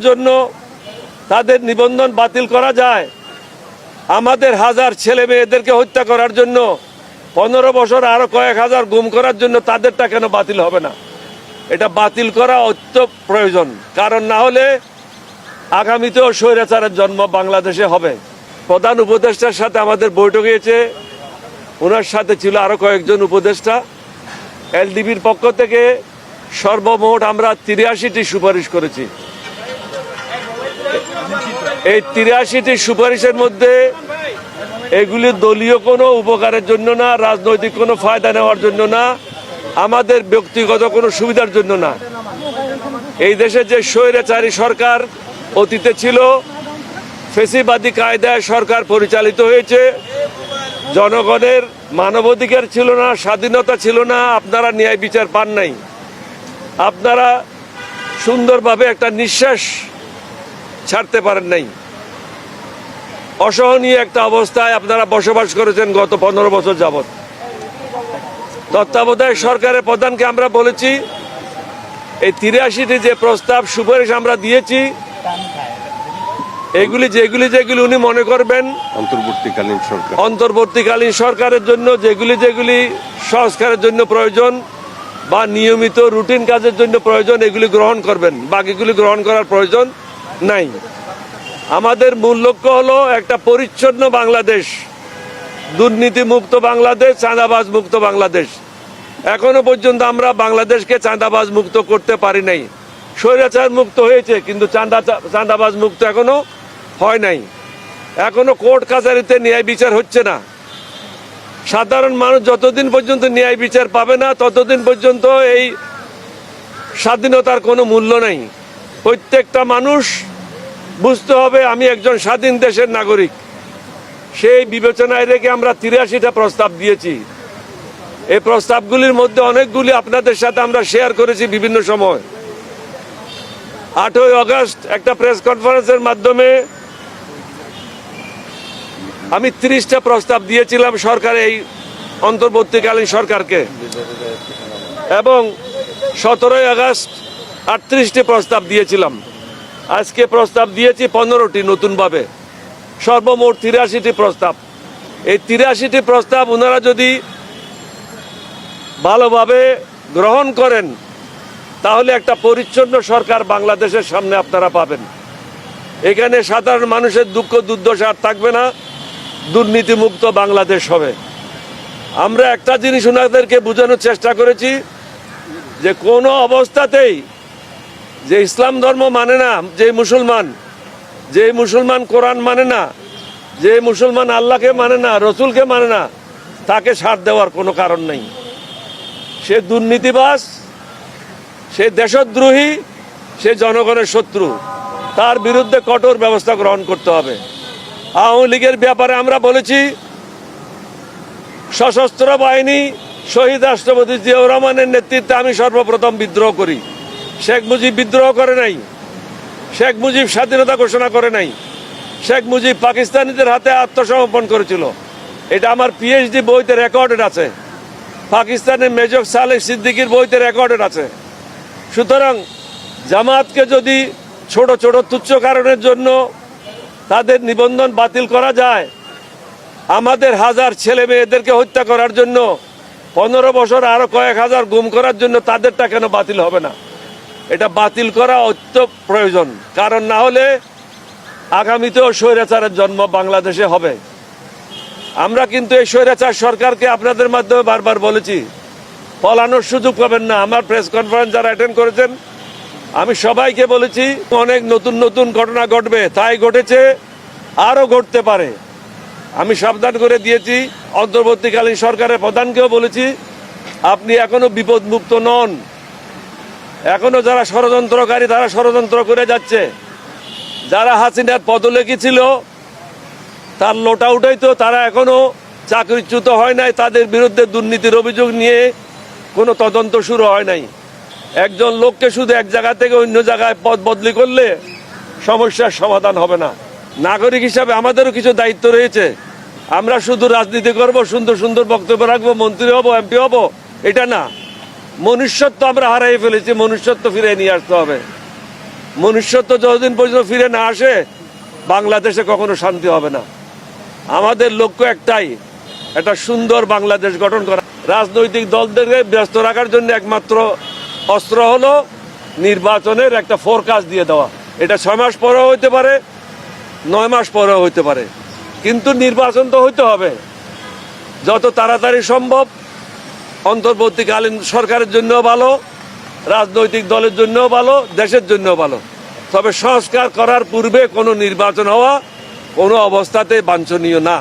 জন্য তাদের নিবন্ধন বাতিল করা যায়। আমাদের হাজার ছেলে মেয়েদেরকে হত্যা করার জন্য পনেরো বছর আরও কয়েক হাজার গুম করার জন্য তাদেরটা কেন বাতিল হবে না? এটা বাতিল করা অত্য প্রয়োজন। কারণ না হলে আগামীতেও স্বৈরাচারের জন্ম বাংলাদেশে হবে। প্রধান উপদেষ্টার সাথে আমাদের বৈঠক হয়েছে। ওনার সাথে ছিল আরও কয়েকজন উপদেষ্টা। এলডিবির পক্ষ থেকে সর্বমোট আমরা তিরাশিটি সুপারিশ করেছি। এই তিরাশিটি সুপারিশের মধ্যে এগুলি দলীয় কোনো উপকারের জন্য না, রাজনৈতিক কোনো ফায়দা নেওয়ার জন্য না, আমাদের ব্যক্তিগত কোনো সুবিধার জন্য না। এই দেশে যে স্বৈরাচারী সরকার অতীতে ছিল, ফেসিবাদী কায়দায় সরকার পরিচালিত হয়েছে, জনগণের মানবাধিকার ছিল না, স্বাধীনতা ছিল না, আপনারা ন্যায় বিচার পান নাই। আপনারা সুন্দরভাবে একটা নিঃশ্বাস ছাড়তে পারেন নাই। অসহনীয় একটা অবস্থায় আপনারা বসবাস করেছেন গত পনেরো বছর যাবৎ। তত্ত্বাবধায়ক সরকারের প্রধানকে আমরা বলেছি এই তিরাশিটি যে প্রস্তাব সুপারিশ আমরা দিয়েছি এগুলি যেগুলি যেগুলি উনি মনে করবেন অন্তর্বর্তীকালীন সরকার। অন্তর্বর্তীকালীন সরকারের জন্য যেগুলি যেগুলি সংস্কারের জন্য প্রয়োজন বা নিয়মিত রুটিন কাজের জন্য প্রয়োজন এগুলি গ্রহণ করবেন। বাকিগুলি গ্রহণ করার প্রয়োজন। নাই। আমাদের মূল লক্ষ্য হলো একটা পরিচ্ছন্ন বাংলাদেশ দুর্নীতি মুক্ত বাংলাদেশ চাঁদাবাজ মুক্ত বাংলাদেশ। এখনও পর্যন্ত আমরা বাংলাদেশকে চাঁদাবাজ মুক্ত করতে পারি নাই। স্বৈরাচার মুক্ত হয়েছে, কিন্তু চাঁদা চাঁদাবাজ মুক্ত এখনও হয় নাই। এখনও কোর্ট কাছারিতে ন্যায় বিচার হচ্ছে না। সাধারণ মানুষ যতদিন পর্যন্ত ন্যায় বিচার পাবে না, ততদিন পর্যন্ত এই স্বাধীনতার কোনো মূল্য নাই। প্রত্যেকটা মানুষ বুঝতে হবে আমি একজন স্বাধীন দেশের নাগরিক। সেই বিবেচনায় রেখে আমরা তিরাশিটা প্রস্তাব দিয়েছি। এই প্রস্তাবগুলির মধ্যে অনেকগুলি আপনাদের সাথে আমরা শেয়ার করেছি বিভিন্ন সময়। আটই আগস্ট একটা প্রেস কনফারেন্সের মাধ্যমে আমি তিরিশটা প্রস্তাব দিয়েছিলাম সরকার এই অন্তর্বর্তীকালীন সরকারকে। এবং সতেরোই আগস্ট আটত্রিশটি প্রস্তাব দিয়েছিলাম। আজকে প্রস্তাব দিয়েছি পনেরোটি নতুনভাবে। সর্বমোট তিরাশিটি প্রস্তাব। এই তিরাশিটি প্রস্তাব ওনারা যদি ভালোভাবে গ্রহণ করেন, তাহলে একটা পরিচ্ছন্ন সরকার বাংলাদেশের সামনে আপনারা পাবেন। এখানে সাধারণ মানুষের দুঃখ, দুর্দশা আর থাকবে না। দুর্নীতিমুক্ত বাংলাদেশ হবে। আমরা একটা জিনিস ওনাদেরকে বোঝানোর চেষ্টা করেছি যে কোনো অবস্থাতেই যে ইসলাম ধর্ম মানে না, যে মুসলমান যে মুসলমান কোরআন মানে না, যে মুসলমান আল্লাহকে মানে না, রসুলকে মানে না, তাকে সাথ দেওয়ার কোনো কারণ নেই। সে দুর্নীতিবাস সে দেশদ্রোহী, সে জনগণের শত্রু। তার বিরুদ্ধে কঠোর ব্যবস্থা গ্রহণ করতে হবে। আওয়ামী লীগের ব্যাপারে আমরা বলেছি, সশস্ত্র বাহিনী, শহীদ রাষ্ট্রপতি জিয়াউর রহমানের নেতৃত্বে আমি সর্বপ্রথম বিদ্রোহ করি। শেখ মুজিব বিদ্রোহ করে নাই। শেখ মুজিব স্বাধীনতা ঘোষণা করে নাই। শেখ মুজিব পাকিস্তানিদের হাতে আত্মসমর্পণ করেছিল। এটা আমার পিএইচডি বইতে রেকর্ডেড আছে। পাকিস্তানের মেজর সালেহ সিদ্দিকির বইতে রেকর্ডেড আছে। সুতরাং জামাতকে যদি ছোট ছোট তুচ্ছ কারণের জন্য তাদের নিবন্ধন বাতিল করা যায়, আমাদের হাজার ছেলে মেয়েদেরকে হত্যা করার জন্য পনেরো বছর আরও কয়েক হাজার গুম করার জন্য তাদেরটা কেন বাতিল হবে না? এটা বাতিল করা অত্য প্রয়োজন। কারণ না হলে আগামীতেও স্বৈরাচারের জন্ম বাংলাদেশে হবে। আমরা কিন্তু এই স্বৈরাচার সরকারকে আপনাদের মাধ্যমে বারবার বলেছি। পলানোর সুযোগ পাবেন না। আমার প্রেস কনফারেন্স যারা অ্যাটেন্ড করেছেন, আমি সবাইকে বলেছি, অনেক নতুন নতুন ঘটনা ঘটবে। তাই ঘটেছে, আরও ঘটতে পারে। আমি সাবধান করে দিয়েছি, অন্তর্বর্তীকালীন সরকারের প্রধানকেও বলেছি, আপনি এখনও বিপদমুক্ত নন। এখনও যারা ষড়যন্ত্রকারী, তারা ষড়যন্ত্র করে যাচ্ছে। যারা হাসিনার পদলেখী ছিল, তার লোটা তো তারা এখনও চাকরিচ্যুত হয় নাই। তাদের বিরুদ্ধে দুর্নীতির অভিযোগ নিয়ে কোনো তদন্ত শুরু হয় নাই। একজন লোককে শুধু এক জায়গা থেকে অন্য জায়গায় পদ বদলি করলে সমস্যার সমাধান হবে না। নাগরিক হিসাবে আমাদেরও কিছু দায়িত্ব রয়েছে। আমরা শুধু রাজনীতি করব, সুন্দর সুন্দর বক্তব্য রাখব, মন্ত্রী হব, এমপি হব, এটা না। মনুষ্যত্ব আমরা হারাই ফেলেছি, মনুষ্যত্ব ফিরে নিয়ে আসতে হবে। মনুষ্যত্ব যতদিন পর্যন্ত ফিরে না আসে, বাংলাদেশে কখনো শান্তি হবে না। আমাদের লক্ষ্য একটাই, একটা সুন্দর বাংলাদেশ গঠন করা। রাজনৈতিক দলদেরকে ব্যস্ত রাখার জন্য একমাত্র অস্ত্র হলো নির্বাচনের একটা ফোরকাস্ট দিয়ে দেওয়া। এটা ছয় মাস পরেও হইতে পারে, নয় মাস পরেও হইতে পারে। কিন্তু নির্বাচন তো হইতে হবে। যত তাড়াতাড়ি সম্ভব অন্তর্বর্তীকালীন সরকারের জন্য ভালো, রাজনৈতিক দলের জন্য ভালো, দেশের জন্য ভালো। তবে সংস্কার করার পূর্বে কোনো নির্বাচন হওয়া কোনো অবস্থাতে বাঞ্ছনীয় না।